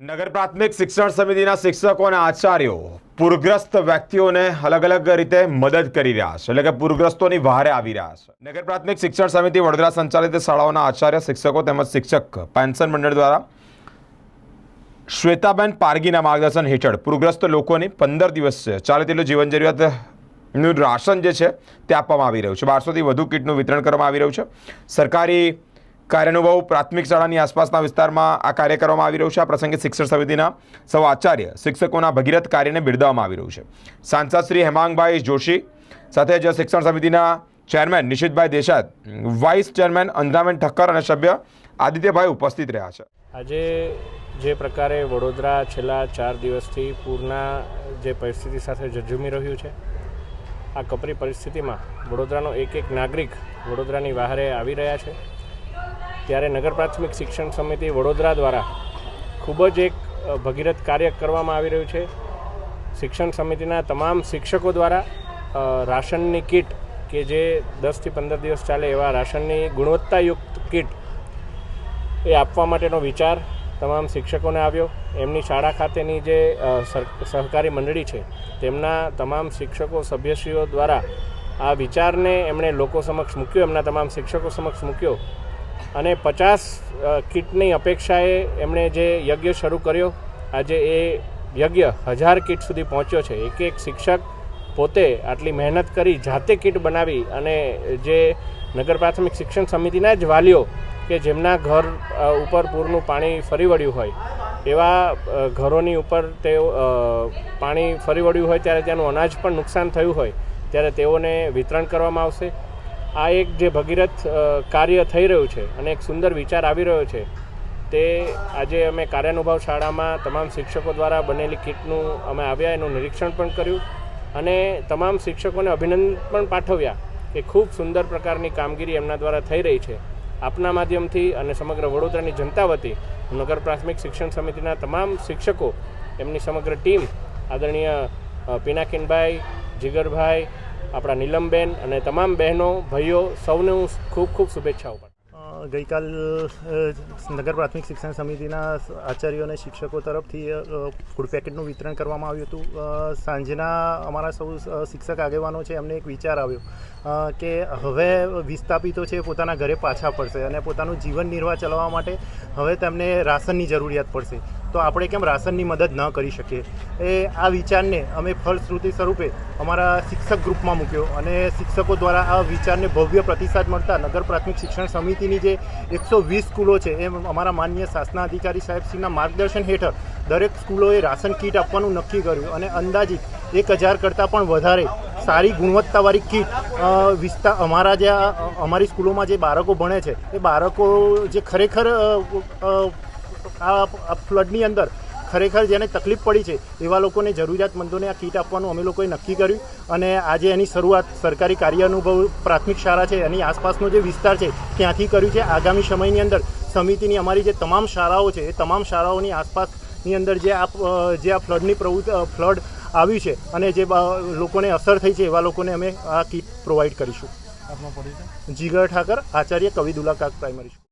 નગર પ્રાથમિક શિક્ષણ સમિતિના શિક્ષકો અને આચાર્યો પૂરગ્રસ્ત વ્યક્તિઓને અલગ અલગ રીતે મદદ કરી રહ્યા છે. એટલે કે પૂરગ્રસ્તોની વહારે આવી રહ્યા છે. નગર પ્રાથમિક શિક્ષણ સમિતિ વડોદરા સંચાલિત શાળાઓના આચાર્ય, શિક્ષકો તેમજ શિક્ષક પેન્શન મંડળ દ્વારા શ્વેતાબેન પારગીના માર્ગદર્શન હેઠળ પૂરગ્રસ્ત લોકોની પંદર દિવસ ચાલે તેટલું જીવન જરૂરિયાતનું રાશન જે છે તે આપવામાં આવી રહ્યું છે. બારસોથી વધુ કીટનું વિતરણ કરવામાં આવી રહ્યું છે. સરકારી કાર્યાનુભવ પ્રાથમિક શાળાની આસપાસના વિસ્તારમાં આ કાર્ય કરવામાં આવી રહ્યું છે. આ પ્રસંગે શિક્ષણ સમિતિના સૌ આચાર્ય શિક્ષકોના ભગીરથ કાર્યને બિરદાવવામાં આવી રહ્યું છે. સાંસદ શ્રી હેમાંગભાઈ જોશી સાથે જ શિક્ષણ સમિતિના chairman Nishitbhai Desai vice chairman અંધાબેન ઠક્કર અને સભ્ય આદિત્યભાઈ ઉપસ્થિત રહ્યા છે. આજે જે પ્રકારે વડોદરા છેલ્લા ચાર દિવસથી પૂરના જે પરિસ્થિતિ સાથે ઝઝૂમી રહ્યું છે, આ કપરી પરિસ્થિતિમાં વડોદરાનો એક એક નાગરિક વડોદરાની બહારે આવી રહ્યા છે. ત્યારે નગર પ્રાથમિક શિક્ષણ સમિતિ વડોદરા દ્વારા ખૂબ જ એક ભગીરથ કાર્ય કરવામાં આવી રહ્યું છે. શિક્ષણ સમિતિના તમામ શિક્ષકો દ્વારા રાશનની કીટ કે જે દસથી પંદર દિવસ ચાલે એવા રાશનની ગુણવત્તાયુક્ત કીટ એ આપવા માટેનો વિચાર તમામ શિક્ષકોને આવ્યો. એમની શાળા ખાતેની જે સહકારી મંડળી છે, તેમના તમામ શિક્ષકો સભ્યશ્રીઓ દ્વારા આ વિચારને એમણે લોકો સમક્ષ મૂક્યો, એમના તમામ શિક્ષકો સમક્ષ મૂક્યો. અને પચાસ કીટની અપેક્ષાએ એમણે જે યજ્ઞ શરૂ કર્યો, આજે એ યજ્ઞ હજાર કીટ સુધી પહોંચ્યો છે. એક એક શિક્ષક પોતે આટલી મહેનત કરી જાતે કીટ બનાવી અને જે નગર પ્રાથમિક શિક્ષણ સમિતિના જ વાલીઓ કે જેમના ઘર ઉપર પૂરનું પાણી ફરી વળ્યું હોય, એવા ઘરોની ઉપર તે પાણી ફરી વળ્યું હોય ત્યારે ત્યાંનું અનાજ પણ નુકસાન થયું હોય, ત્યારે તેઓને વિતરણ કરવામાં આવશે. આ એક જે ભગીરથ કાર્ય થઈ રહ્યું છે અને એક સુંદર વિચાર આવી રહ્યો છે, તે આજે અમે કાર્યાનુભવ શાળામાં તમામ શિક્ષકો દ્વારા બનેલી કીટનું અમે આવ્યા, એનું નિરીક્ષણ પણ કર્યું અને તમામ શિક્ષકોને અભિનંદન પણ પાઠવ્યા કે ખૂબ સુંદર પ્રકારની કામગીરી એમના દ્વારા થઈ રહી છે. આપના માધ્યમથી અને સમગ્ર વડોદરાની જનતા વતી નગર પ્રાથમિક શિક્ષણ સમિતિના તમામ શિક્ષકો, એમની સમગ્ર ટીમ, આદરણીય પિનાકિનભાઈ, જીગરભાઈ આપણા નીલમબેન અને તમામ બહેનો, ભાઈઓ, સૌને હું ખૂબ ખૂબ શુભેચ્છાઓ પાઠવું ગઈકાલ નગર પ્રાથમિક શિક્ષણ સમિતિના આચાર્યો અને શિક્ષકો તરફથી ફૂડ પેકેટનું વિતરણ કરવામાં આવ્યું હતું. સાંજના અમારા સૌ શિક્ષક આગેવાનો છે, એમને એક વિચાર આવ્યો કે હવે વિસ્થાપિતો છે પોતાના ઘરે પાછા પડશે અને પોતાનું જીવન નિર્વાહ ચલાવવા માટે હવે તેમને રાશનની જરૂરિયાત પડશે. તો આપણે કેમ રાશનની મદદ ન કરી શકીએ? એ આ વિચારને અમે ફલશ્રુતિ સ્વરૂપે અમારા શિક્ષક ગ્રુપમાં મૂક્યો અને શિક્ષકો દ્વારા આ વિચારને ભવ્ય પ્રતિસાદ મળતા નગર પ્રાથમિક શિક્ષણ સમિતિની જે એકસો વીસ સ્કૂલો છે, એ અમારા માન્ય શાસના અધિકારી સાહેબશ્રીના માર્ગદર્શન હેઠળ દરેક સ્કૂલોએ રાશન કીટ આપવાનું નક્કી કર્યું અને અંદાજિત એક હજાર કરતાં પણ વધારે સારી ગુણવત્તાવાળી કીટ વિસ્તાર અમારા જે અમારી સ્કૂલોમાં જે બાળકો ભણે છે, એ બાળકો જે ખરેખર આ ફ્લડની અંદર ખરેખર જેને તકલીફ પડી છે એવા લોકોને જરૂરિયાતમંદોને આ કીટ આપવાનું અમે લોકોએ નક્કી કર્યું અને આજે એની શરૂઆત સરકારી કાર્ય અનુભવ પ્રાથમિક શાળા છે એની આસપાસનો જે વિસ્તાર છે ત્યાંથી કર્યું છે. આગામી સમયની અંદર સમિતિની અમારી જે તમામ શાળાઓ છે એ તમામ શાળાઓની આસપાસની અંદર જે આ જે આ ફ્લડની પ્રવૃત્તિ ફ્લડ આવ્યું છે અને જે લોકોને અસર થઈ છે એવા લોકોને અમે આ કીટ પ્રોવાઈડ કરીશું. જીગર ઠાકર આચાર્ય કવિ કાક પ્રાઇમરી